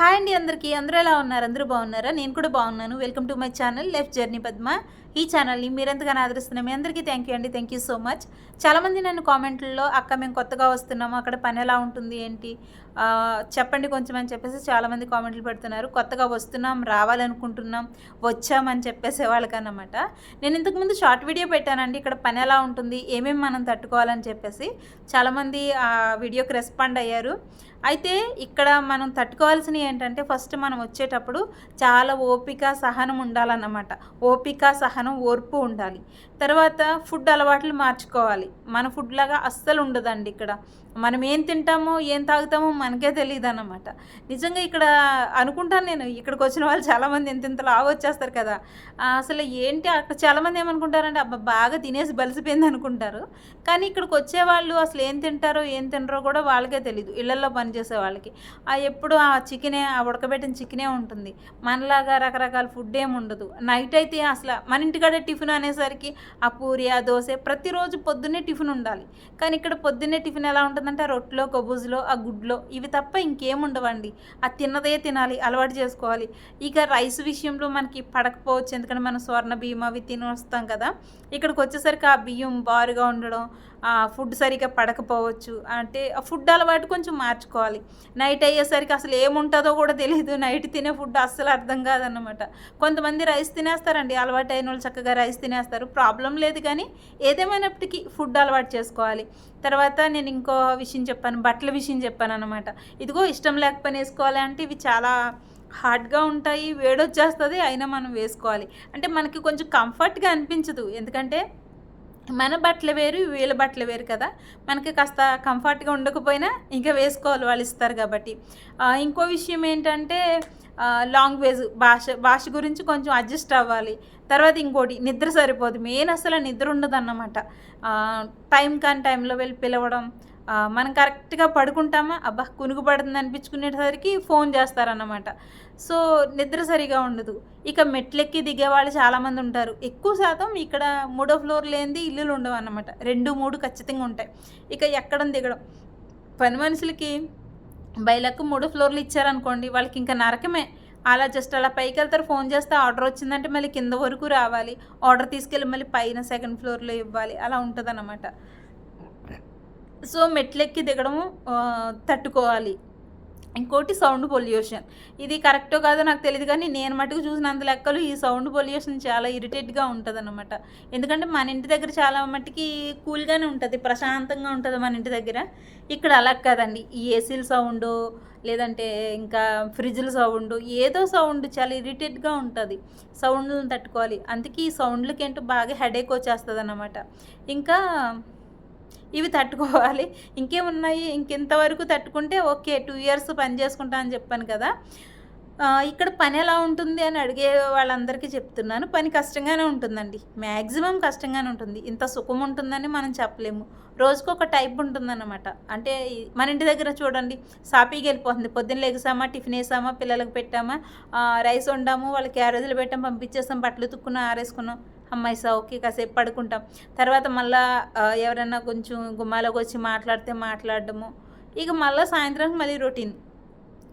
Hi అండి అందరికీ. అందరూ ఎలా ఉన్నారు? అందరూ బాగున్నారా? నేను కూడా బాగున్నాను. Welcome to my channel left journey Padma ఈ ఛానల్ని మీరెంతగానో ఆదరిస్తున్నాం మీ అందరికీ థ్యాంక్ యూ అండి. థ్యాంక్ యూ సో మచ్ చాలామంది నన్ను కామెంట్లలో అక్క మేము కొత్తగా వస్తున్నాము. అక్కడ పని ఎలా ఉంటుంది? ఏంటి? చెప్పండి కొంచెం అని చెప్పేసి చాలామంది కామెంట్లు పెడుతున్నారు. కొత్తగా వస్తున్నాం రావాలనుకుంటున్నాం వచ్చామని చెప్పేసే వాళ్ళకన్నమాట. నేను ఇంతకుముందు షార్ట్ వీడియో పెట్టానండి. ఇక్కడ పని ఎలా ఉంటుంది? ఏమేమి మనం తట్టుకోవాలని చెప్పేసి. చాలామంది ఆ వీడియోకి రెస్పాండ్ అయ్యారు. అయితే ఇక్కడ మనం తట్టుకోవాల్సినవి ఏంటంటే ఫస్ట్ మనం వచ్చేటప్పుడు చాలా ఓపిక సహనం ఉండాలన్నమాట. ఓపిక సహనం ఓర్పు ఉండాలి. తర్వాత ఫుడ్ అలవాట్లు మార్చుకోవాలి. మన ఫుడ్ లాగా అస్సలు ఉండదండి ఇక్కడ. మనం ఏం తింటామో ఏం తాగుతామో మనకే తెలియదు అన్నమాట నిజంగా ఇక్కడ అనుకుంటాను నేను ఇక్కడికి వచ్చిన వాళ్ళు చాలామంది ఎంత ఇంత లావు వచ్చేస్తారు కదా. అసలు ఏంటి అక్కడ చాలామంది ఏమనుకుంటారంటే అబ్బా బాగా తినేసి బలిసిపోయింది అనుకుంటారు. కానీ ఇక్కడికి వచ్చే వాళ్ళు అసలు ఏం తింటారో ఏం తినరో కూడా వాళ్ళకే తెలియదు ఇళ్ళలో పనిచేసే వాళ్ళకి. ఆ ఎప్పుడు ఆ చికెనే ఆ ఉడకబెట్టిన చికెనే ఉంటుంది. మనలాగా రకరకాల ఫుడ్ ఏమి ఉండదు. నైట్ అయితే అసలు మన ఇంటికాడే టిఫిన్ అనేసరికి ఆ పూరి ఆ దోశ ప్రతిరోజు పొద్దున్నే టిఫిన్ ఉండాలి. కానీ ఇక్కడ పొద్దున్నే టిఫిన్ ఎలా ఉంటుందంటే ఆ రొట్టెలో కబూజులో ఆ గుడ్లో ఇవి తప్ప ఇంకేం ఉండవండి. ఆ తిన్నదే తినాలి అలవాటు చేసుకోవాలి. ఇక రైస్ విషయంలో మనకి పడకపోవచ్చు. ఎందుకంటే మనం స్వర్ణ బియ్యం అవి తిని వస్తాం కదా. ఇక్కడికి వచ్చేసరికి ఆ బియ్యం బారుగా ఉండడం ఆ ఫుడ్ సరిగా పడకపోవచ్చు. అంటే ఆ ఫుడ్ అలవాటు కొంచెం మార్చుకోవాలి. నైట్ అయ్యేసరికి అసలు ఏముంటుందో కూడా తెలియదు నైట్ తినే ఫుడ్ అస్సలు అర్థం కాదన్నమాట. కొంతమంది రైస్ తినేస్తారండి. అలవాటు అయిన వాళ్ళు చక్కగా రైస్ తినేస్తారు. ప్రాబ్లం ప్రాబ్లం లేదు కానీ ఏదేమైనప్పటికీ ఫుడ్ అలవాటు చేసుకోవాలి. తర్వాత నేను ఇంకో విషయం చెప్పాను బట్టల విషయం చెప్పాను అనమాట ఇదిగో ఇష్టం లేకపోయినా వేసుకోవాలి అంటే ఇవి చాలా హార్డ్గా ఉంటాయి వేడొచ్చేస్తుంది అయినా మనం వేసుకోవాలి. అంటే మనకి కొంచెం కంఫర్ట్గా అనిపించదు. ఎందుకంటే మన బట్టలు వేరు వీళ్ళ బట్టలు వేరు కదా. మనకి కాస్త కంఫర్ట్గా ఉండకపోయినా ఇంకా వేసుకోవాలి వాళ్ళు ఇస్తారు కాబట్టి. ఇంకో విషయం ఏంటంటే లాంగ్వేజ్ భాష భాష గురించి కొంచెం అడ్జస్ట్ అవ్వాలి. తర్వాత ఇంకోటి నిద్ర సరిపోదు. మెయిన్ అసలు నిద్ర ఉండదు అన్నమాట టైం కాని టైంలో వెళ్ళి పిలవడం మనం కరెక్ట్గా పడుకుంటామా? అబ్బా కునుగు పడుతుంది అనిపించుకునేసరికి ఫోన్ చేస్తారన్నమాట. సో నిద్ర సరిగా ఉండదు. ఇక మెట్లెక్కి దిగే వాళ్ళు చాలామంది ఉంటారు. ఎక్కువ శాతం ఇక్కడ మూడో ఫ్లోర్ లేనిది ఇల్లులు ఉండవు అన్నమాట రెండు మూడు ఖచ్చితంగా ఉంటాయి. ఇక ఎక్కడం దిగడం? పని మనుషులకి బయలకు మూడు ఫ్లోర్లు ఇచ్చారనుకోండి వాళ్ళకి ఇంకా నరకమే. అలా జస్ట్ అలా పైకి వెళ్తారు. ఫోన్ చేస్తే ఆర్డర్ వచ్చిందంటే మళ్ళీ కింద వరకు రావాలి. ఆర్డర్ తీసుకెళ్ళి మళ్ళీ పైన సెకండ్ ఫ్లోర్లో ఇవ్వాలి. అలా ఉంటుంది సో మెట్లెక్కి దిగడము తట్టుకోవాలి. ఇంకోటి సౌండ్ పొల్యూషన్ ఇది కరెక్టో కాదో నాకు తెలియదు కానీ నేను మటుకు చూసినంత లెక్కలు ఈ సౌండ్ పొల్యూషన్ చాలా ఇరిటేట్గా ఉంటుంది అనమాట ఎందుకంటే మన ఇంటి దగ్గర చాలా మట్టుకి కూల్గానే ఉంటుంది. ప్రశాంతంగా ఉంటుంది మన ఇంటి దగ్గర. ఇక్కడ అలా కాదండి. ఈ ఏసీల సౌండ్ లేదంటే ఇంకా ఫ్రిడ్జ్ల సౌండ్ ఏదో సౌండ్ చాలా ఇరిటేట్గా ఉంటుంది. సౌండ్లను తట్టుకోవాలి. అందుకే ఈ సౌండ్లకి ఏంటో బాగా హెడేక్ వచ్చేస్తుంది అనమాట ఇంకా ఇవి తట్టుకోవాలి. ఇంకేమున్నాయి? ఇంకెంతవరకు తట్టుకుంటే ఓకే టూ ఇయర్స్ పని చేసుకుంటా అని చెప్పాను కదా. ఇక్కడ పని ఎలా ఉంటుంది అని అడిగే వాళ్ళందరికీ చెప్తున్నాను. పని కష్టంగానే ఉంటుందండి. మ్యాక్సిమం కష్టంగానే ఉంటుంది. ఇంత సుఖం ఉంటుందని మనం చెప్పలేము. రోజుకు ఒక టైప్ ఉంటుందన్నమాట. అంటే మన ఇంటి దగ్గర చూడండి సాపీకి వెళ్ళిపోతుంది. పొద్దున్న లెగసామా టిఫిన్ వేసామా పిల్లలకు పెట్టామా రైస్ వండాము వాళ్ళకి క్యారేజీలు పెట్టాం పంపించేస్తాం బట్టలు తుక్కున్నాం ఆరేసుకున్నాం. అమ్మాయి సా ఓకే కాసేపు పడుకుంటాం. తర్వాత మళ్ళీ ఎవరైనా కొంచెం గుమ్మాలోకి వచ్చి మాట్లాడితే మాట్లాడడము. ఇక మళ్ళీ సాయంత్రం మళ్ళీ రొటీన్.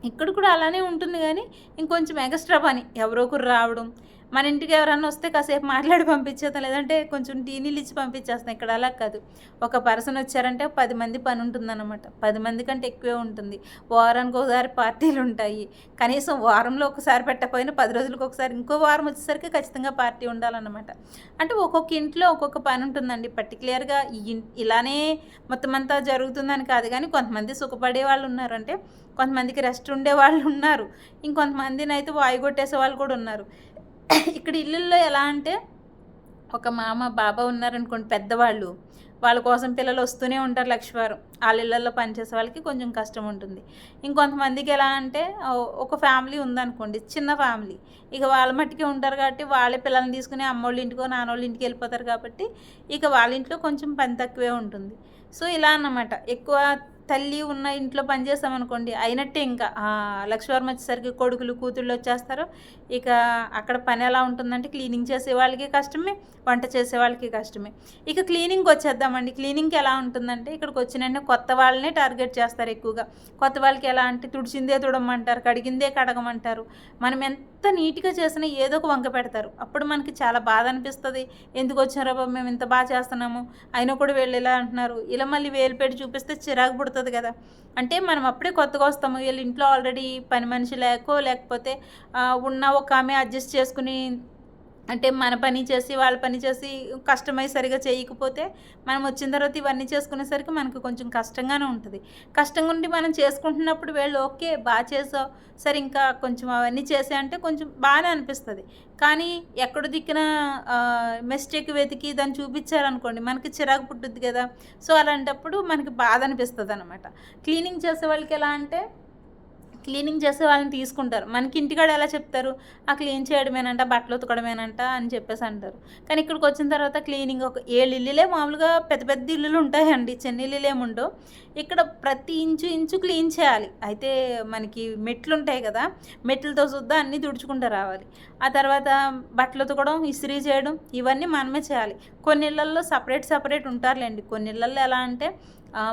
ఇక్కడ కూడా అలానే ఉంటుంది కానీ ఇంకొంచెం ఎక్స్ట్రా పని. ఎవరో ఒకరు రావడం మన ఇంటికి ఎవరన్నా వస్తే కాసేపు మాట్లాడి పంపించేస్తాం లేదంటే కొంచెం టీ నీళ్ళు ఇచ్చి పంపించేస్తాం. ఇక్కడ అలా కాదు. ఒక పర్సన్ వచ్చారంటే పది మంది పని ఉంటుందన్నమాట. పది మంది కంటే ఎక్కువే ఉంటుంది. వారానికి ఒకసారి పార్టీలు ఉంటాయి. కనీసం వారంలో ఒకసారి పెట్టకపోయినా పది రోజులకు ఒకసారి ఇంకో వారం వచ్చేసరికి ఖచ్చితంగా పార్టీ ఉండాలన్నమాట. అంటే ఒక్కొక్క ఇంట్లో ఒక్కొక్క పని ఉంటుందండి. పర్టికులర్గా ఇలానే మొత్తం అంతా జరుగుతుందని కాదు కానీ కొంతమంది సుఖపడే వాళ్ళు ఉన్నారు. అంటే కొంతమందికి రెస్ట్ ఉండే వాళ్ళు ఉన్నారు. ఇంకొంతమందిని అయితే కొట్టేసే వాళ్ళు కూడా ఉన్నారు. ఇక్కడ ఇల్లుల్లో ఎలా అంటే ఒక మామ బాబా ఉన్నారనుకోండి పెద్దవాళ్ళు. వాళ్ళ కోసం పిల్లలు వస్తూనే ఉంటారు లక్షవారం వాళ్ళ ఇళ్ళల్లో పనిచేసే వాళ్ళకి కొంచెం కష్టం ఉంటుంది. ఇంకొంతమందికి ఎలా అంటే ఒక ఫ్యామిలీ ఉందనుకోండి చిన్న ఫ్యామిలీ. ఇక వాళ్ళ మట్టికి ఉంటారు కాబట్టి వాళ్ళే పిల్లల్ని తీసుకుని అమ్మోళ్ళ ఇంటికో నాన్నోళ్ళ ఇంటికి వెళ్ళిపోతారు కాబట్టి ఇక వాళ్ళ ఇంట్లో కొంచెం పని తక్కువే ఉంటుంది. సో ఇలా అన్నమాట. ఎక్కువ తల్లి ఉన్న ఇంట్లో పనిచేస్తామనుకోండి అయినట్టే ఇంకా. లక్ష్మీవారం వచ్చేసరికి కొడుకులు కూతుళ్ళు వచ్చేస్తారు. ఇక అక్కడ పని ఎలా ఉంటుందంటే క్లీనింగ్ చేసే వాళ్ళకి కష్టమే వంట చేసే వాళ్ళకి కష్టమే. ఇక క్లీనింగ్కి వచ్చేద్దామండి. క్లీనింగ్కి ఎలా ఉంటుందంటే ఇక్కడికి వచ్చిన వెంటనే కొత్త వాళ్ళనే టార్గెట్ చేస్తారు ఎక్కువగా. కొత్త వాళ్ళకి ఎలా అంటే తుడిచిందే తుడమంటారు కడిగిందే కడగమంటారు. మనం ఎంత నీట్గా చేసినా ఏదో ఒక వంక పెడతారు. అప్పుడు మనకి చాలా బాధ అనిపిస్తుంది. ఎందుకు వచ్చారో మేము ఇంత బాగా చేస్తున్నాము. అయినా కూడా వీళ్ళు ఇలా అంటున్నారు. ఇలా మళ్ళీ వేలు పెట్టి చూపిస్తే చిరాకు పుడుతుంది. కదా. అంటే మనం అప్పుడే కొత్తగా వస్తాము. వీళ్ళు ఇంట్లో ఆల్రెడీ పని మనిషి లేకో లేకపోతే ఉన్న ఒక ఆమె అడ్జస్ట్ చేసుకుని అంటే మన పని చేసి వాళ్ళ పని చేసి కష్టమై సరిగా చేయకపోతే మనం వచ్చిన తర్వాత ఇవన్నీ చేసుకునేసరికి మనకు కొంచెం కష్టంగానే ఉంటుంది. కష్టంగా ఉండి మనం చేసుకుంటున్నప్పుడు వీళ్ళు ఓకే బాగా చేసావు. సరే ఇంకా కొంచెం అవన్నీ చేసే అంటే కొంచెం బాగానే అనిపిస్తుంది. కానీ ఎక్కడ దిక్కిన మిస్టేక్ వెతికి దాన్ని చూపించారనుకోండి మనకి చిరాకు పుట్టుద్ది కదా. సో అలాంటప్పుడు మనకి బాధ అనిపిస్తుంది అనమాట క్లీనింగ్ చేసే వాళ్ళకి ఎలా అంటే క్లీనింగ్ చేసే వాళ్ళని తీసుకుంటారు. మనకి ఇంటికాడ ఎలా చెప్తారు? ఆ క్లీన్ చేయడమేనంట బట్టలు ఉతకడమేనంట అని చెప్పేసి అంటారు. కానీ ఇక్కడికి వచ్చిన తర్వాత క్లీనింగ్ ఒక ఏళ్ళు ఇల్లులే మామూలుగా పెద్ద పెద్ద ఇల్లులు ఉంటాయండి. చిన్న ఇల్లులు ఏముండవు ఇక్కడ ప్రతి ఇంచు ఇంచు క్లీన్ చేయాలి. అయితే మనకి మెట్లు ఉంటాయి కదా మెట్లతో చూద్దా అన్నీ తుడుచుకుంటూ రావాలి. ఆ తర్వాత బట్టలు ఉతకడం ఇస్త్రీ చేయడం ఇవన్నీ మనమే చేయాలి. కొన్ని ఇళ్ళల్లో సపరేట్ సపరేట్ ఉంటారులేండి. కొన్ని ఇళ్ళల్లో ఎలా అంటే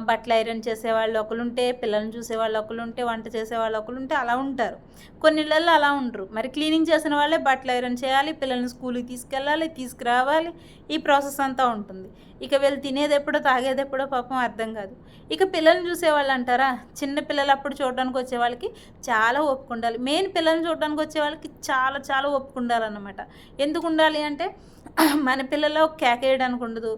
బట్టలు ఐరన్ చేసేవాళ్ళు ఒకరుంటే పిల్లల్ని చూసేవాళ్ళు ఒకరుంటే వంట చేసేవాళ్ళు ఒకరుంటే అలా ఉంటారు. కొన్ని ఇళ్ళల్లో అలా ఉండరు. మరి క్లీనింగ్ చేసిన వాళ్ళే బట్టలు ఐరన్ చేయాలి పిల్లల్ని స్కూల్కి తీసుకెళ్ళాలి తీసుకురావాలి. ఈ ప్రాసెస్ అంతా ఉంటుంది. ఇక వీళ్ళు తినేది ఎప్పుడో తాగేది ఎప్పుడో పాపం అర్థం కాదు. ఇక పిల్లల్ని చూసేవాళ్ళు అంటారా? చిన్న పిల్లలు అప్పుడు చూడడానికి వచ్చే వాళ్ళకి చాలా ఓపిక ఉండాలి. మెయిన్ పిల్లల్ని చూడడానికి వచ్చే వాళ్ళకి చాలా చాలా ఓపిక ఉండాలన్నమాట. ఎందుకు ఉండాలి అంటే మన పిల్లలు కేకేయడానికి ఉండదు.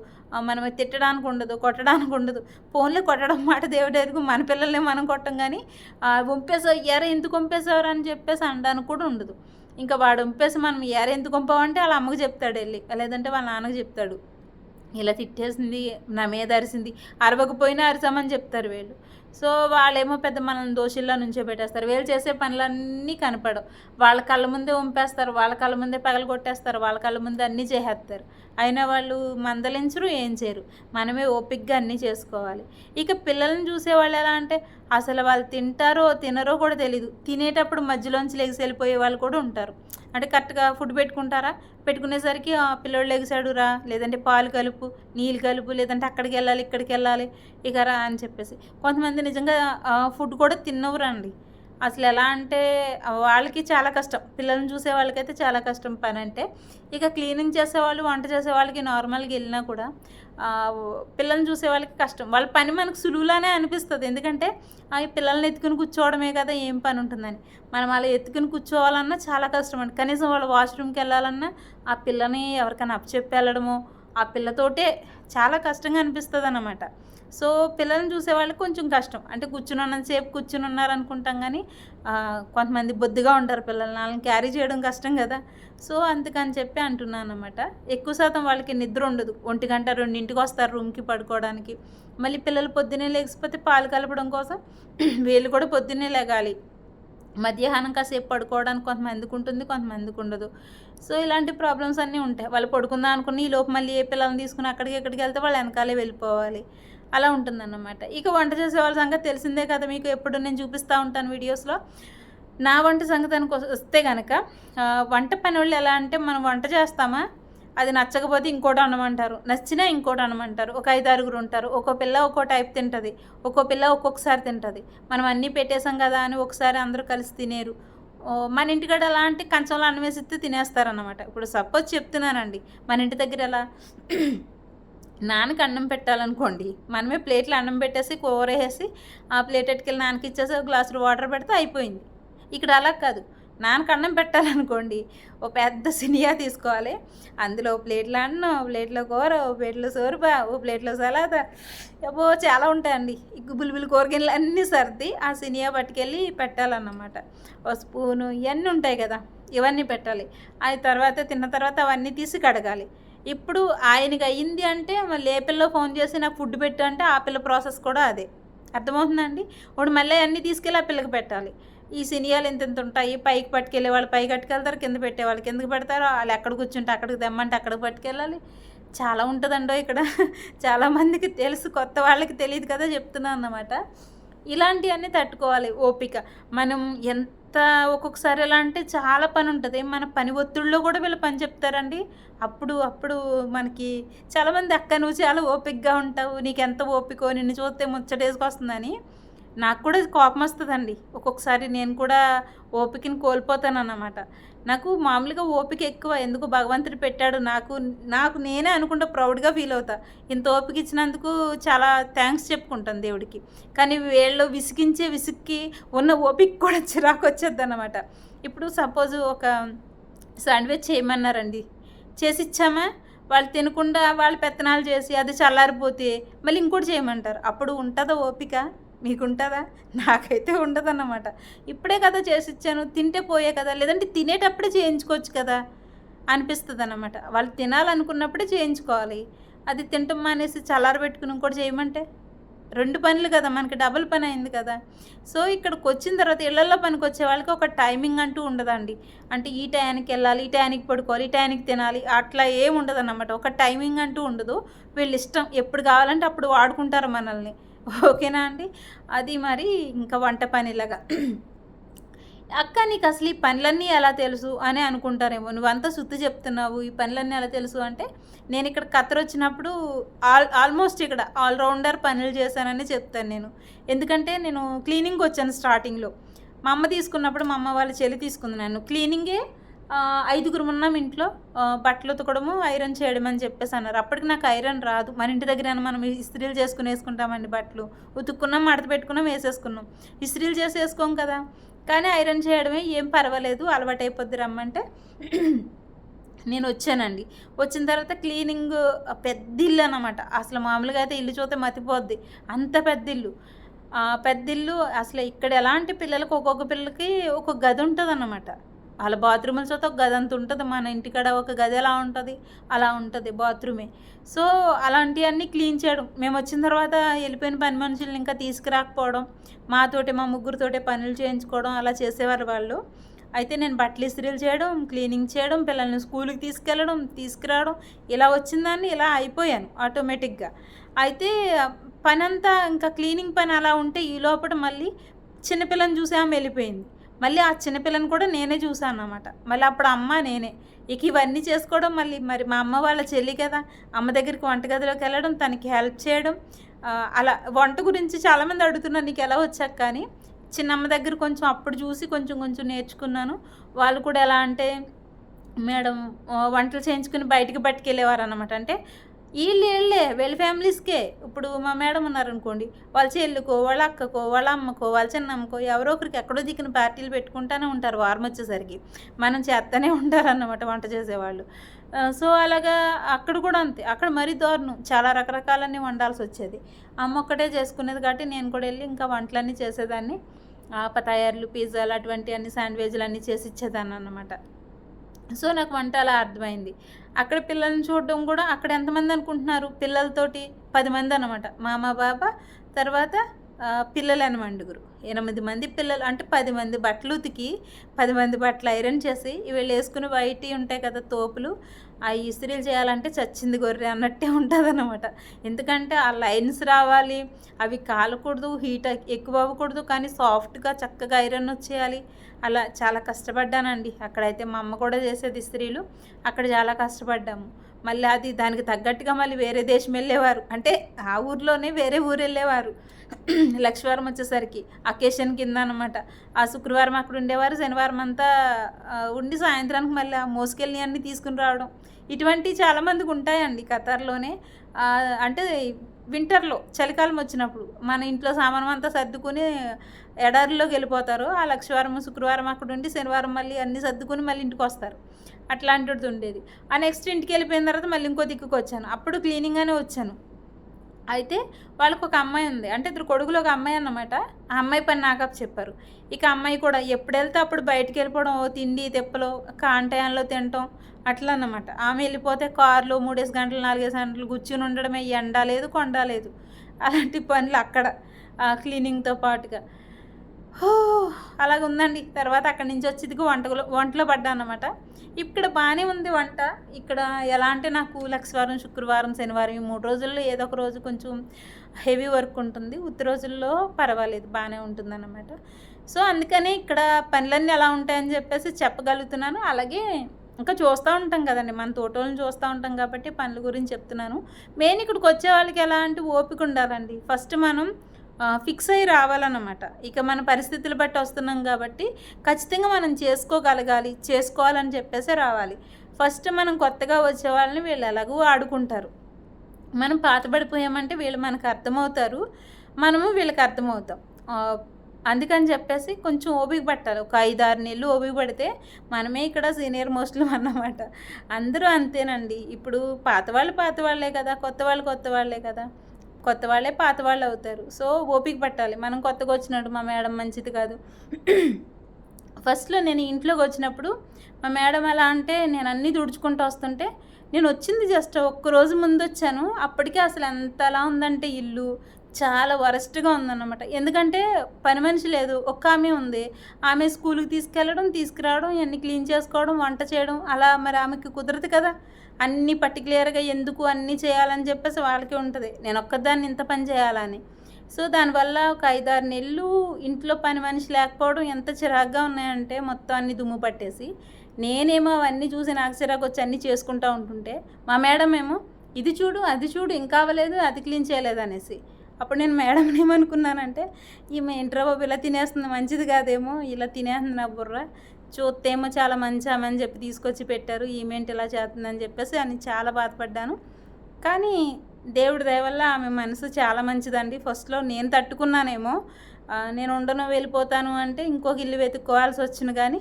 మనం తిట్టడానికి ఉండదు కొట్టడానికి ఉండదు. ఫోన్లో కొట్టడం మాట దేవుడు మన పిల్లల్ని మనం కొట్టం కానీ వంపేసావు ఎర ఎందుకు వంపేసావు అని చెప్పేసి అనడానికి కూడా ఉండదు. ఇంకా వాడు వంపేసి మనం ఎర ఎందుకు వంపావంటే వాళ్ళ అమ్మకు చెప్తాడు వెళ్ళి లేదంటే వాళ్ళ నాన్నకి చెప్తాడు. ఇలా తిట్టేసింది నా మీద అరిసింది అరవకపోయినా అరిసామని చెప్తారు వీళ్ళు. సో వాళ్ళేమో పెద్ద మనల్ని దోషుల్లో నుంచో పెట్టేస్తారు. వీళ్ళు చేసే పనులన్నీ కనపడవు. వాళ్ళ కళ్ళ ముందే ఉంపేస్తారు వాళ్ళ కళ్ళ ముందే పగలు కొట్టేస్తారు వాళ్ళ కళ్ళ ముందే అన్నీ చేసేస్తారు. అయినా వాళ్ళు మందలించరు ఏం చేయరు. మనమే ఓపిక్గా అన్నీ చేసుకోవాలి. ఇక పిల్లల్ని చూసేవాళ్ళు ఎలా అంటే అసలు వాళ్ళు తింటారో తినరో కూడా తెలీదు. తినేటప్పుడు మధ్యలోంచి లెగిసి వెళ్ళిపోయే వాళ్ళు కూడా ఉంటారు. అంటే కరెక్ట్గా ఫుడ్ పెట్టుకుంటారా? పెట్టుకునేసరికి ఆ పిల్లోడు లెగిసాడు రా. లేదంటే పాలు కలుపు నీళ్ళు కలుపు లేదంటే అక్కడికి వెళ్ళాలి ఇక్కడికి వెళ్ళాలి ఇక రా అని చెప్పేసి. కొంతమంది నిజంగా ఫుడ్ కూడా తిన్నవరండి. అసలు ఎలా అంటే వాళ్ళకి చాలా కష్టం. పిల్లల్ని చూసే వాళ్ళకైతే చాలా కష్టం పని అంటే ఇక క్లీనింగ్ చేసేవాళ్ళు వంట చేసే వాళ్ళకి నార్మల్గా వెళ్ళినా కూడా పిల్లల్ని చూసే వాళ్ళకి కష్టం. వాళ్ళ పని మనకు సులువులానే అనిపిస్తుంది. ఎందుకంటే ఆ, ఈ పిల్లల్ని ఎత్తుకుని కూర్చోవడమే కదా ఏం పని ఉంటుందని. మనం అలా ఎత్తుకుని కూర్చోవాలన్నా చాలా కష్టం అండి. కనీసం వాళ్ళ వాష్రూమ్కి వెళ్ళాలన్నా ఆ పిల్లని ఎవరికైనా అప్పచెప్పి వెళ్ళడమో ఆ పిల్లతోటే చాలా కష్టంగా అనిపిస్తుంది అన్నమాట సో పిల్లల్ని చూసే వాళ్ళకి కొంచెం కష్టం. అంటే కూర్చునున్నంతసేపు కూర్చుని ఉన్నారు అనుకుంటాం కానీ కొంతమంది బొద్దుగా ఉంటారు పిల్లల్ని. వాళ్ళని క్యారీ చేయడం కష్టం కదా. సో అందుకని చెప్పి అంటున్నాను అనమాట ఎక్కువ శాతం వాళ్ళకి నిద్ర ఉండదు. ఒంటి గంట రెండింటికి వస్తారు రూమ్కి పడుకోవడానికి. మళ్ళీ పిల్లలు పొద్దున్నే లేకపోతే పాలు కలపడం కోసం వీళ్ళు కూడా పొద్దున్నే లేగాలి. మధ్యాహ్నం కాసేపు పడుకోవడానికి కొంతమందికి ఉంటుంది కొంతమందికి ఉండదు. సో ఇలాంటి ప్రాబ్లమ్స్ అన్నీ ఉంటాయి. వాళ్ళు పడుకుందాం అనుకుని ఈ లోపు మళ్ళీ ఏ పిల్లల్ని తీసుకుని అక్కడికి ఎక్కడికి వెళ్తే వాళ్ళు వెనకాలే వెళ్ళిపోవాలి. అలా ఉంటుందన్నమాట. ఇక వంట చేసే వాళ్ళ సంగతి తెలిసిందే కదా మీకు ఎప్పుడు నేను చూపిస్తూ ఉంటాను వీడియోస్లో. నా వంట సంగతానికి వస్తే కనుక వంట పని వాళ్ళు ఎలా అంటే మనం వంట చేస్తామా? అది నచ్చకపోతే ఇంకోటి అనమంటారు. నచ్చినా ఇంకోటి అనమంటారు. ఒక ఐదు ఆరుగురు ఉంటారు. ఒక్కో పిల్ల ఒక్కో టైప్ తింటుంది. ఒక్కో పిల్ల ఒక్కొక్కసారి తింటుంది. మనం అన్నీ పెట్టేసాం కదా అని ఒకసారి అందరూ కలిసి తినేరు. మన ఇంటికాడ ఎలా అంటే కంచంలో అన్నం వేసి తినేస్తారన్నమాట. ఇప్పుడు సపోజ్ చెప్తున్నానండి. మన ఇంటి దగ్గర ఎలా నాన్నకి అన్నం పెట్టాలనుకోండి మనమే ప్లేట్లో అన్నం పెట్టేసి కూర వేసి ఆ ప్లేట్ ఎట్టుకెళ్ళి నాన్నకి ఇచ్చేసి ఒక గ్లాసులో వాటర్ పెడితే అయిపోయింది. ఇక్కడ అలా కాదు. నాన్నకి అన్నం పెట్టాలనుకోండి ఓ పెద్ద సినియా తీసుకోవాలి. అందులో ప్లేట్లో అన్నం ఓ ప్లేట్లో కూర ఓ ప్లేట్లో సోరుబా ఓ ప్లేట్లో సలాద. ఏవో చాలా ఉంటాయండి. ఈ బుల్బుల్ కూరగాయలు అన్నీ సర్ది ఆ సినియా పట్టుకెళ్ళి పెట్టాలన్నమాట. ఓ స్పూను ఇవన్నీ ఉంటాయి కదా ఇవన్నీ పెట్టాలి. ఆ తర్వాత తిన్న తర్వాత అవన్నీ తీసి కడగాలి. ఇప్పుడు ఆయనకి అయ్యింది అంటే మళ్ళీ ఏ పిల్ల ఫోన్ చేసి నాకు ఫుడ్ పెట్టు అంటే ఆ పిల్ల ప్రాసెస్ కూడా అదే. అర్థమవుతుందండి? వాడు మళ్ళీ అన్నీ తీసుకెళ్ళి ఆ పిల్లకి పెట్టాలి. ఈ సినియాలు ఇంత ఎంత ఉంటాయి పైకి పట్టుకెళ్ళే వాళ్ళు పైకి పట్టుకెళ్తారు కింద పెట్టే వాళ్ళు కిందకి పెడతారు? వాళ్ళు ఎక్కడ కూర్చుంటే అక్కడికి తెమ్మంటే అక్కడికి పట్టుకెళ్ళాలి. చాలా ఉంటుందండో ఇక్కడ. చాలామందికి తెలుసు కొత్త వాళ్ళకి తెలియదు కదా చెప్తున్నాను అన్నమాట. ఇలాంటివన్నీ తట్టుకోవాలి ఓపిక. మనం ఎంత ఒక్కొక్కసారి ఎలా అంటే చాలా పని ఉంటుంది మన పని ఒత్తిడిలో కూడా వీళ్ళు పని చెప్తారండి. అప్పుడు అప్పుడు మనకి చాలామంది అక్క నువ్వు చాలా ఓపికగా ఉంటావు. నీకు ఎంత ఓపికో నిన్ను చూస్తే ముచ్చటేసుకొస్తుందని. నాకు కూడా కోపం వస్తుందండి ఒక్కొక్కసారి నేను కూడా ఓపికని కోల్పోతాను అన్నమాట నాకు మామూలుగా ఓపిక ఎక్కువ. ఎందుకు భగవంతుడు పెట్టాడు నాకు నాకు నేనే అనుకుంటా ప్రౌడ్గా ఫీల్ అవుతా. ఇంత ఓపిక ఇచ్చినందుకు చాలా థ్యాంక్స్ చెప్పుకుంటాను దేవుడికి. కానీ వీళ్ళు విసిగించే విసుక్కి ఉన్న ఓపిక కూడా చిరాకు వచ్చేది అనమాట ఇప్పుడు సపోజ్ ఒక శాండ్విచ్ చేయమన్నారండి. చేసి ఇచ్చామా? వాళ్ళు తినకుండా వాళ్ళు పెత్తనాలు చేసి అది చల్లారిపోతే మళ్ళీ ఇంకోటి చేయమంటారు. అప్పుడు ఉంటుందా ఓపిక? మీకుంటుందా నాకైతే ఉండదన్నమాట. ఇప్పుడే కదా చేసి ఇచ్చాను తింటే పోయే కదా లేదంటే తినేటప్పుడే చేయించుకోవచ్చు కదా అనిపిస్తుంది అన్నమాట వాళ్ళు తినాలనుకున్నప్పుడే చేయించుకోవాలి. అది తింటాం మానేసి చల్లార పెట్టుకుని ఇంకోటి చేయమంటే? రెండు పనులు కదా మనకి డబుల్ పని అయింది కదా. సో ఇక్కడికి వచ్చిన తర్వాత ఇళ్ళలో పనికి వచ్చే వాళ్ళకి ఒక టైమింగ్ అంటూ ఉండదండి. అంటే ఈ టయానికి వెళ్ళాలి ఈ టయానికి పడుకోవాలి ఈ టయానికి తినాలి అట్లా ఏం ఉండదు అన్నమాట ఒక టైమింగ్ అంటూ ఉండదు. వీళ్ళు ఇష్టం ఎప్పుడు కావాలంటే అప్పుడు వాడుకుంటారు మనల్ని. ఓకేనా అండి? అది మరి ఇంకా వంట పనిలాగా అక్క నీకు అసలు ఈ పనులన్నీ ఎలా తెలుసు అని అనుకుంటారేమో. నువ్వు అంతా సుత్తి చెప్తున్నావు. ఈ పనులన్నీ ఎలా తెలుసు అంటే నేను ఇక్కడ కత్తర్ వచ్చినప్పుడు ఆల్ ఆల్మోస్ట్ ఇక్కడ ఆల్రౌండర్ పనులు చేశానని చెప్తాను నేను. ఎందుకంటే నేను క్లీనింగ్ వచ్చాను స్టార్టింగ్లో. మా అమ్మ తీసుకున్నప్పుడు మా అమ్మ వాళ్ళ చెల్లి తీసుకుంది నన్ను. క్లీనింగే ఐదుగురు ఉన్నాం ఇంట్లో. బట్టలు ఉతకడము ఐరన్ చేయడం అని చెప్పేసి అన్నారు. అప్పటికి నాకు ఐరన్ రాదు. మన ఇంటి దగ్గర మనం ఇస్త్రీలు చేసుకుని వేసుకుంటామండి బట్టలు. ఉతుక్కున్నాం మడత పెట్టుకున్నాం వేసేసుకున్నాం. ఇస్త్రీలు చేసి వేసుకోం కదా. కానీ ఐరన్ చేయడమే ఏం పర్వాలేదు. అలవాటు అయిపోద్ది రమ్మంటే. నేను వచ్చానండి. వచ్చిన తర్వాత క్లీనింగ్ పెద్ద ఇల్లు అనమాట అసలు మామూలుగా అయితే ఇల్లు చూస్తే మతిపోద్ది. అంత పెద్ద ఇల్లు. పెద్ద ఇల్లు అసలు ఇక్కడ ఎలాంటి పిల్లలకు ఒక్కొక్క పిల్లలకి ఒక గది ఉంటుంది అన్నమాట వాళ్ళ బాత్రూముల చూస్తే ఒక గది అంత ఉంటుంది మన ఇంటికాడ ఒక గది ఎలా ఉంటుంది అలా ఉంటుంది బాత్రూమే. సో అలాంటివన్నీ క్లీన్ చేయడం. మేము వచ్చిన తర్వాత వెళ్ళిపోయిన పని మనుషుల్ని ఇంకా తీసుకురాకపోవడం మాతోటి మా ముగ్గురితోటే పనులు చేయించుకోవడం అలా చేసేవారు వాళ్ళు. అయితే నేను బట్టలు ఇస్త్రీలు చేయడం క్లీనింగ్ చేయడం పిల్లల్ని స్కూల్కి తీసుకెళ్ళడం తీసుకురావడం ఇలా వచ్చిందాన్ని ఇలా అయిపోయాను ఆటోమేటిక్గా. అయితే పని అంతా ఇంకా క్లీనింగ్ పని అలా ఉంటే ఈ లోపల మళ్ళీ చిన్నపిల్లని చూసి ఆమె వెళ్ళిపోయింది. మళ్ళీ ఆ చిన్నపిల్లని కూడా నేనే చూసాను అన్నమాట మళ్ళీ అప్పుడు అమ్మ నేనే. ఇక ఇవన్నీ చేసుకోవడం మళ్ళీ మరి మా అమ్మ వాళ్ళ చెల్లి కదా అమ్మ దగ్గరికి వంటగదిలోకి వెళ్ళడం తనకి హెల్ప్ చేయడం అలా వంట గురించి చాలామంది అడుగుతున్నారు నీకు ఎలా వచ్చాక? కానీ చిన్నమ్మ దగ్గర కొంచెం అప్పుడు చూసి కొంచెం కొంచెం నేర్చుకున్నాను. వాళ్ళు కూడా ఎలా అంటే మేడం వంటలు చేయించుకుని బయటికి పట్టుకెళ్ళేవారు అనమాట అంటే వీళ్ళు వీళ్ళే వీళ్ళ ఫ్యామిలీస్కే. ఇప్పుడు మా మేడం ఉన్నారనుకోండి వాళ్ళ చెల్లుకో వాళ్ళ అక్కకో వాళ్ళ అమ్మకో వాళ్ళ చిన్నమ్మకో ఎవరో ఒకరికి ఎక్కడో దిక్కిన పార్టీలు పెట్టుకుంటూనే ఉంటారు వారం వచ్చేసరికి. మనం చేస్తూనే ఉంటారన్నమాట వంట చేసేవాళ్ళు. సో అలాగా అక్కడ కూడా అంతే. అక్కడ మరీ దారుణం. చాలా రకరకాలన్నీ వండాల్సి వచ్చేది అమ్మ ఒక్కటే చేసుకునేది కాబట్టి నేను కూడా వెళ్ళి ఇంకా వంటలన్నీ చేసేదాన్ని. ఆ, పతాయర్లు పిజ్జాలు అటువంటి అన్ని శాండ్విచ్లు అన్నీ చేసి ఇచ్చేదాన్ని అన్నమాట సో నాకు వంట అలా అర్థమైంది. అక్కడ పిల్లల్ని చూడడం కూడా అక్కడ ఎంతమంది అనుకుంటున్నారు? పిల్లలతోటి పది మంది అనమాట మామ బాబా తర్వాత పిల్లలు అనమండుగురు ఎనిమిది మంది పిల్లలు అంటే పది మంది బట్టలు ఉతికి పది మంది బట్టలు ఐరన్ చేసి వీళ్ళు వేసుకుని వైట్ ఉంటాయి కదా తోపులు ఆ ఇస్త్రీలు చేయాలంటే చచ్చింది గొర్రె అన్నట్టే ఉంటుంది అనమాట ఎందుకంటే ఆ లైన్స్ రావాలి అవి కాలకూడదు హీట్ ఎక్కువ అవ్వకూడదు కానీ సాఫ్ట్గా చక్కగా ఐరన్ వచ్చేయాలి. అలా చాలా కష్టపడ్డానండి. అక్కడైతే మా అమ్మ కూడా చేసేది స్త్రీలు అక్కడ చాలా కష్టపడ్డాము. మళ్ళీ అది దానికి తగ్గట్టుగా మళ్ళీ వేరే దేశం వెళ్ళేవారు. అంటే ఆ ఊర్లోనే వేరే ఊరు వెళ్ళేవారు. లక్ష్మీవారం వచ్చేసరికి అకేషన్ కింద అనమాట ఆ శుక్రవారం అక్కడ ఉండేవారు. శనివారం అంతా ఉండి సాయంత్రానికి మళ్ళీ ఆ మోసుకెళ్ళి అన్నీ తీసుకుని రావడం. ఇటువంటి చాలామందికి ఉంటాయండి ఖతార్లోనే. అంటే వింటర్లో చలికాలం వచ్చినప్పుడు మన ఇంట్లో సామానం అంతా సర్దుకుని ఎడారిలోకి వెళ్ళిపోతారు. ఆ లక్షవారం శుక్రవారం అక్కడ ఉండి శనివారం మళ్ళీ అన్నీ సర్దుకుని మళ్ళీ ఇంటికి వస్తారు. అట్లాంటిది ఉండేది. ఆ నెక్స్ట్ ఇంటికి వెళ్ళిపోయిన తర్వాత మళ్ళీ ఇంకో దిక్కుకు వచ్చాను అప్పుడు క్లీనింగ్ అనే వచ్చాను. అయితే వాళ్ళకు ఒక అమ్మాయి ఉంది. అంటే ఇద్దరు కొడుకులు ఒక అమ్మాయి అన్నమాట. ఆ అమ్మాయి పని నాకు చెప్పారు. ఇక అమ్మాయి కూడా ఎప్పుడు వెళ్తే అప్పుడు బయటికి వెళ్ళిపోవడం ఓ తిండి తెప్పలో కాంటయాన్లో తినటం అట్లా అన్నమాట. ఆమె వెళ్ళిపోతే కారులో మూడేసి గంటలు నాలుగేసి గంటలు కూర్చుని ఉండడమే ఎండ లేదు కొండ లేదు. అలాంటి పనులు అక్కడ క్లీనింగ్తో పాటుగా. అలాగ ఉందండి. తర్వాత అక్కడి నుంచి వచ్చి వంటలో వంటలో పడ్డా అనమాట ఇక్కడ బాగానే ఉంది వంట. ఇక్కడ ఎలా అంటే నాకు లక్షవారం శుక్రవారం శనివారం ఈ మూడు రోజుల్లో ఏదో ఒక రోజు కొంచెం హెవీ వర్క్ ఉంటుంది. ఉత్తి రోజుల్లో పర్వాలేదు బాగానే ఉంటుందన్నమాట. సో అందుకని ఇక్కడ పనులన్నీ ఎలా ఉంటాయని చెప్పేసి చెప్పగలుగుతున్నాను. అలాగే ఇంకా చూస్తూ ఉంటాం కదండి. మన తోటలను చూస్తూ ఉంటాం కాబట్టి పనుల గురించి చెప్తున్నాను. మెయిన్ ఇక్కడికి వచ్చే వాళ్ళకి ఎలా అంటే ఓపిక ఉండాలండి. ఫస్ట్ మనం ఫిక్స్ అయ్యి రావాలన్నమాట. ఇక మన పరిస్థితులు బట్టి వస్తున్నాం కాబట్టి ఖచ్చితంగా మనం చేసుకోగలగాలి చేసుకోవాలని చెప్పేసి రావాలి. ఫస్ట్ మనం కొత్తగా వచ్చే వాళ్ళని వీళ్ళు ఎలాగో ఆడుకుంటారు. మనం పాతబడిపోయామంటే వీళ్ళు మనకు అర్థమవుతారు. మనము వీళ్ళకి అర్థమవుతాం. అందుకని చెప్పేసి కొంచెం ఓపిక పట్టాలి. ఒక ఐదు ఆరు నెలలు ఓపిక పడితే మనమే ఇక్కడ సీనియర్ మోస్ట్లు అన్నమాట. అందరూ అంతేనండి. ఇప్పుడు పాత వాళ్ళు పాత వాళ్ళే కదా కొత్త వాళ్ళు కొత్త వాళ్ళే కదా. కొత్త వాళ్ళే పాత వాళ్ళు అవుతారు. సో ఓపిక పట్టాలి. మనం కొత్తగా వచ్చినట్టు మా మేడం మంచిది కాదు. ఫస్ట్లో నేను ఇంట్లోకి వచ్చినప్పుడు మా మేడం ఎలా అంటే నేను అన్నీ తుడుచుకుంటూ వస్తుంటే నేను వచ్చింది జస్ట్ ఒక్క రోజు ముందు వచ్చాను. అప్పటికే అసలు ఎంతలా ఉందంటే ఇల్లు చాలా వరస్ట్గా ఉందన్నమాట. ఎందుకంటే పని మనిషి లేదు. ఒక్క ఆమె ఉంది. ఆమె స్కూల్కి తీసుకెళ్ళడం తీసుకురావడం ఇవన్నీ క్లీన్ చేసుకోవడం వంట చేయడం అలా మరి ఆమెకి కుదరదు కదా. అన్నీ పర్టికులర్గా ఎందుకు అన్నీ చేయాలని చెప్పేసి వాళ్ళకి ఉంటుంది. నేను ఒక్కదాన్ని ఇంత పని చేయాలని. సో దానివల్ల ఒక ఐదారు నెలలు ఇంట్లో పని మనిషి లేకపోవడం ఎంత చిరాగ్గా ఉన్నాయంటే మొత్తం అన్ని దుమ్ము పట్టేసి నేనేమో అవన్నీ చూసి నాకు చిరాకు వచ్చి అన్నీ చేసుకుంటూ ఉంటుంటే మా మేడం ఏమో ఇది చూడు అది చూడు ఇంకా అవ్వలేదు అది క్లీన్ చేయలేదు అనేసి. అప్పుడు నేను మేడంని ఏమనుకున్నానంటే ఈమె ఇంటర్ బాబు ఇలా తినేస్తుంది మంచిది కాదేమో ఇలా తినేస్తుంది నా బుర్ర చూస్తేమో చాలా మంచి ఆమె అని చెప్పి తీసుకొచ్చి పెట్టారు. ఈమెంట్ ఇలా చేస్తుందని చెప్పేసి అని చాలా బాధపడ్డాను. కానీ దేవుడి దయవల్ల ఆమె మనసు చాలా మంచిదండి. ఫస్ట్లో నేను తట్టుకున్నానేమో. నేను ఉండను వెళ్ళిపోతాను అంటే ఇంకొక ఇల్లు వెతుక్కోవాల్సి వచ్చింది కానీ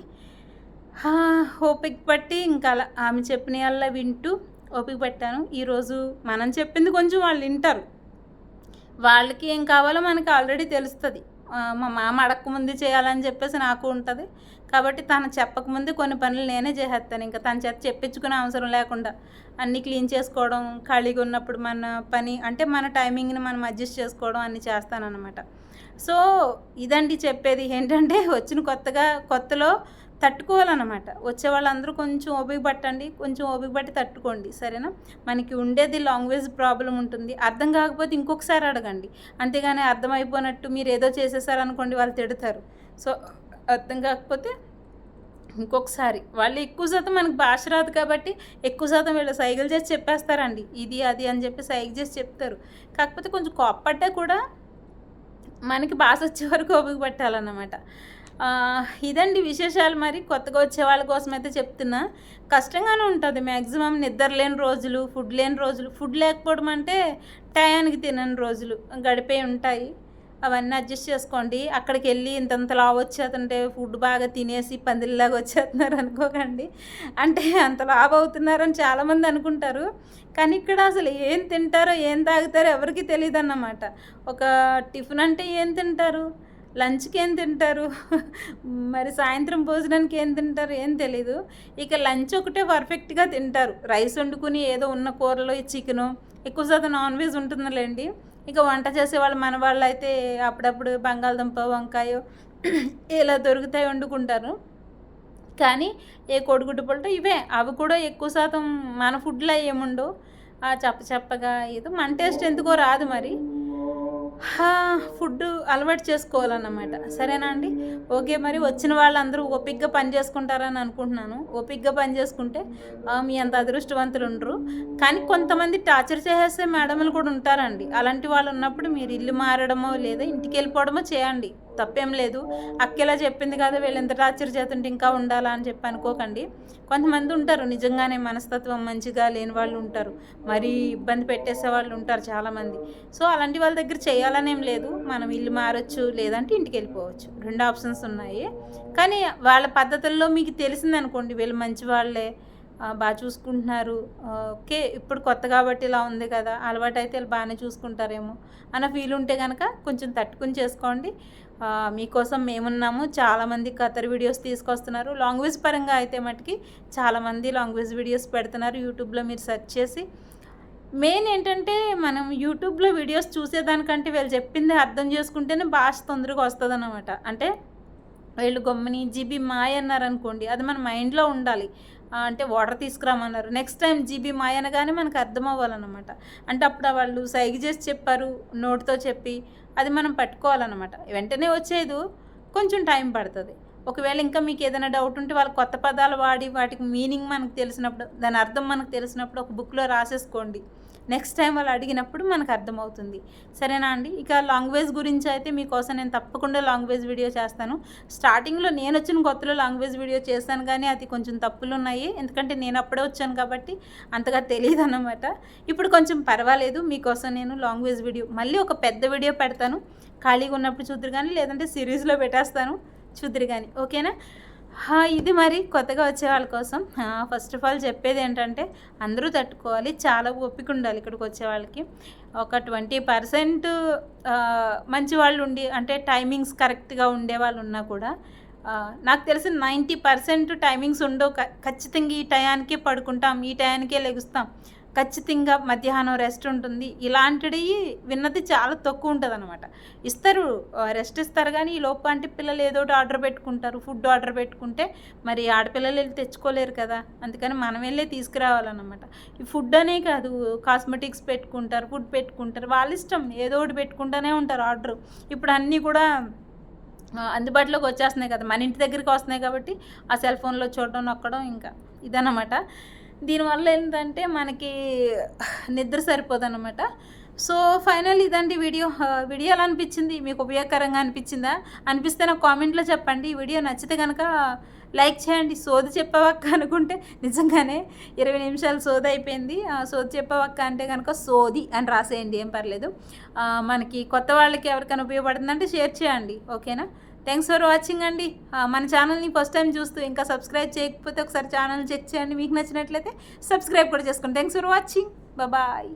ఓపిక పట్టి ఇంకా అలా ఆమె చెప్పిన వల్ల వింటూ ఓపిక పట్టాను. ఈరోజు మనం చెప్పింది కొంచెం వాళ్ళు వింటారు. వాళ్ళకి ఏం కావాలో మనకి ఆల్రెడీ తెలుస్తుంది. మా మామ అడగకముందే చేయాలని చెప్పేసి నాకు ఉంటుంది. కాబట్టి తను చెప్పకముందే కొన్ని పనులు నేనే చేసేస్తాను. ఇంకా తన చేత చెప్పించుకునే అవసరం లేకుండా అన్నీ క్లీన్ చేసుకోవడం ఖాళీగా ఉన్నప్పుడు మన పని అంటే మన టైమింగ్ని మనం అడ్జస్ట్ చేసుకోవడం అన్నీ చేస్తానన్నమాట. సో ఇదండి చెప్పేది. ఏంటంటే వచ్చిన కొత్తగా కొత్తలో తట్టుకోవాలన్నమాట. వచ్చే వాళ్ళందరూ కొంచెం ఓపిక పట్టండి కొంచెం ఓపిక పట్టి తట్టుకోండి. సరేనా? మనకి ఉండేది లాంగ్వేజ్ ప్రాబ్లం ఉంటుంది. అర్థం కాకపోతే ఇంకొకసారి అడగండి. అంతేగాని అర్థమైపోయినట్టు మీరు ఏదో చేసేసారనుకోండి వాళ్ళు తిడతారు. సో అర్థం కాకపోతే ఇంకొకసారి. వాళ్ళు ఎక్కువ శాతం మనకు భాష రాదు కాబట్టి ఎక్కువ శాతం వీళ్ళు సైకిల్ చేసి చెప్పేస్తారండి. ఇది అది అని చెప్పి సైకిల్ చేసి చెప్తారు. కాకపోతే కొంచెం కోప్పడ్డా కూడా మనకి భాష వచ్చే వరకు ఓపిక పట్టాలన్నమాట ఇదండి విశేషాలు మరి. కొత్తగా వచ్చే వాళ్ళ కోసం అయితే చెప్తున్నా. కష్టంగానే ఉంటుంది. మ్యాక్సిమం నిద్ర లేని రోజులు ఫుడ్ లేని రోజులు. ఫుడ్ లేకపోవడం అంటే టయానికి తినని రోజులు గడిపే ఉంటాయి. అవన్నీ అడ్జస్ట్ చేసుకోండి. అక్కడికి వెళ్ళి ఇంతంతలా లావు వచ్చేస్తుంటే ఫుడ్ బాగా తినేసి పందిరిలాగా వచ్చేస్తున్నారు అనుకోకండి. అంటే అంత లావు అవుతున్నారని చాలామంది అనుకుంటారు. కానీ ఇక్కడ అసలు ఏం తింటారో ఏం తాగుతారో ఎవరికి తెలియదు అన్నమాట ఒక టిఫిన్ అంటే ఏం తింటారు? లంచ్కి ఏం తింటారు? మరి సాయంత్రం భోజనానికి ఏం తింటారు? ఏం తెలీదు. ఇక లంచ్ ఒకటే పర్ఫెక్ట్గా తింటారు. రైస్ వండుకుని ఏదో ఉన్న కూరలో చికెను ఎక్కువ శాతం నాన్ వెజ్ ఉంటుందిలేండి. ఇక వంట చేసే వాళ్ళు మన వాళ్ళు అయితే అప్పుడప్పుడు బంగాళదుంప వంకాయ ఇలా దొరుకుతాయి వండుకుంటారు. కానీ ఏ కోడిగుడ్డు పొలట ఇవే. అవి కూడా ఎక్కువ శాతం మన ఫుడ్లో ఏముండవు. ఆ చప్ప చప్పగా ఏదో మన టేస్ట్ ఎందుకో రాదు మరి. ఫుడ్ అలవాటు చేసుకోవాలన్నమాట. సరేనా అండి? ఓకే మరి వచ్చిన వాళ్ళందరూ ఓపిక్గా పని చేసుకుంటారని అనుకుంటున్నాను. ఓపిక్గా పని చేసుకుంటే మీ అంత అదృష్టవంతులు ఉండరు. కానీ కొంతమంది టార్చర్ చేసేసే మేడములు కూడా ఉంటారండి. అలాంటి వాళ్ళు ఉన్నప్పుడు మీరు ఇల్లు మారడమో లేదా ఇంటికి వెళ్ళిపోవడమో చేయండి. తప్పేం లేదు. అక్కేలా చెప్పింది కదా వీళ్ళు ఎంత టార్చర్ చేస్తుంటే ఇంకా ఉండాలా అని చెప్పి అనుకోకండి. కొంతమంది ఉంటారు నిజంగానే మనస్తత్వం మంచిగా లేని వాళ్ళు ఉంటారు మరీ ఇబ్బంది పెట్టేసే వాళ్ళు ఉంటారు చాలామంది. సో అలాంటి వాళ్ళ దగ్గర చేయాలనేం లేదు మనం ఇల్లు మారొచ్చు లేదంటే ఇంటికి వెళ్ళిపోవచ్చు. రెండు ఆప్షన్స్ ఉన్నాయి. కానీ వాళ్ళ పద్ధతుల్లో మీకు తెలిసిందనుకోండి వీళ్ళు మంచి వాళ్ళే బాగా చూసుకుంటున్నారు ఓకే ఇప్పుడు కొత్త కాబట్టి ఇలా ఉంది కదా అలవాటు అయితే వీళ్ళు బాగానే చూసుకుంటారేమో అన్న ఫీల్ ఉంటే కనుక కొంచెం తట్టుకుని చేసుకోండి. మీకోసం మేమున్నాము. చాలామంది కతర్ వీడియోస్ తీసుకొస్తున్నారు. లాంగ్వేజ్ పరంగా అయితే మటుకి చాలామంది లాంగ్వేజ్ వీడియోస్ పెడుతున్నారు. యూట్యూబ్లో మీరు సెర్చ్ చేసి. మెయిన్ ఏంటంటే మనం యూట్యూబ్లో వీడియోస్ చూసేదానికంటే వీళ్ళు చెప్పింది అర్థం చేసుకుంటేనే భాష తొందరగా వస్తుంది అనమాట అంటే వీళ్ళు గమ్ముని జీబీ మాయ అన్నారు అనుకోండి అది మన మైండ్లో ఉండాలి. అంటే వాటర్ తీసుకురామన్నారు. నెక్స్ట్ టైం జీబీ మాయ అనగానే మనకు అర్థం అవ్వాలన్నమాట అంటే అప్పుడు వాళ్ళు సైగ చేసి చెప్పారు నోటితో చెప్పి అది మనం పట్టుకోవాలన్నమాట. వెంటనే వచ్చేది కొంచెం టైం పడుతుంది. ఒకవేళ ఇంకా మీకు ఏదైనా డౌట్ ఉంటే వాళ్ళు కొత్త పదాలు వాడి వాటికి మీనింగ్ మనకు తెలిసినప్పుడు దాని అర్థం మనకు తెలిసినప్పుడు ఒక బుక్లో రాసేసుకోండి. నెక్స్ట్ టైం వాళ్ళు అడిగినప్పుడు మనకు అర్థమవుతుంది. సరేనా అండి? ఇక లాంగ్వేజ్ గురించి అయితే మీకోసం నేను తప్పకుండా లాంగ్వేజ్ వీడియో చేస్తాను. స్టార్టింగ్లో నేను వచ్చిన కొత్తలో లాంగ్వేజ్ వీడియో చేస్తాను కానీ అది కొంచెం తప్పులు ఉన్నాయి ఎందుకంటే నేను అప్పుడే వచ్చాను కాబట్టి అంతగా తెలియదు అన్నమాట ఇప్పుడు కొంచెం పర్వాలేదు. మీకోసం నేను లాంగ్వేజ్ వీడియో మళ్ళీ ఒక పెద్ద వీడియో పెడతాను. ఖాళీగా ఉన్నప్పుడు చూద్దరు కానీ లేదంటే సిరీస్లో పెట్టేస్తాను. చూద్దరు కానీ. ఓకేనా? ఇది మరి కొత్తగా వచ్చే వాళ్ళ కోసం. ఫస్ట్ ఆఫ్ ఆల్ చెప్పేది ఏంటంటే అందరూ తట్టుకోవాలి చాలా ఓపిక ఉండాలి ఇక్కడికి వచ్చే వాళ్ళకి. ఒక ట్వంటీ పర్సెంట్ మంచి వాళ్ళు ఉండి అంటే టైమింగ్స్ కరెక్ట్గా ఉండే వాళ్ళు ఉన్నా కూడా నాకు తెలిసి నైంటీ పర్సెంట్ టైమింగ్స్ ఉండవు. ఖచ్చితంగా ఈ టయానికే పడుకుంటాం ఈ టయానికే లెగుస్తాం. ఖచ్చితంగా మధ్యాహ్నం రెస్ట్ ఉంటుంది. ఇలాంటివి విన్నది చాలా తక్కువ ఉంటుంది అనమాట ఇస్తారు రెస్ట్ ఇస్తారు కానీ ఈ లోపు అంటే పిల్లలు ఏదో ఒకటి ఆర్డర్ పెట్టుకుంటారు. ఫుడ్ ఆర్డర్ పెట్టుకుంటే మరి ఆడపిల్లలు వెళ్ళి తెచ్చుకోలేరు కదా. అందుకని మనం వెళ్ళే తీసుకురావాలన్నమాట. ఈ ఫుడ్ అనే కాదు కాస్మెటిక్స్ పెట్టుకుంటారు ఫుడ్ పెట్టుకుంటారు. వాళ్ళ ఇష్టం ఏదో ఒకటి పెట్టుకుంటూనే ఉంటారు ఆర్డర్ ఇప్పుడు అన్నీ కూడా అందుబాటులోకి వచ్చేస్తున్నాయి కదా. మన ఇంటి దగ్గరికి వస్తున్నాయి కాబట్టి ఆ సెల్ ఫోన్లో చూడడం నొక్కడం ఇంకా ఇదన్నమాట. దీనివల్ల ఏంటంటే మనకి నిద్ర సరిపోదు అనమాట సో ఫైనల్ ఇదండి వీడియో. వీడియో ఎలా అనిపించింది? మీకు ఉపయోగకరంగా అనిపించిందా? అనిపిస్తే నాకు కామెంట్లో చెప్పండి. ఈ వీడియో నచ్చితే కనుక లైక్ చేయండి. సోది చెప్పవక్క అనుకుంటే నిజంగానే ఇరవై నిమిషాలు సోది అయిపోయింది. సోది చెప్పవక్క అంటే కనుక సోది అని రాసేయండి. ఏం పర్లేదు. మనకి కొత్త వాళ్ళకి ఎవరికైనా ఉపయోగపడుతుందంటే షేర్ చేయండి. ఓకేనా? థ్యాంక్స్ ఫర్ వాచింగ్ అండి. మన ఛానల్ని ఫస్ట్ టైం చూస్తూ ఇంకా సబ్స్క్రైబ్ చేయకపోతే ఒకసారి ఛానల్ చెక్ చేయండి. మీకు నచ్చినట్లయితే సబ్స్క్రైబ్ కూడా చేసుకోండి. Thanks for watching bye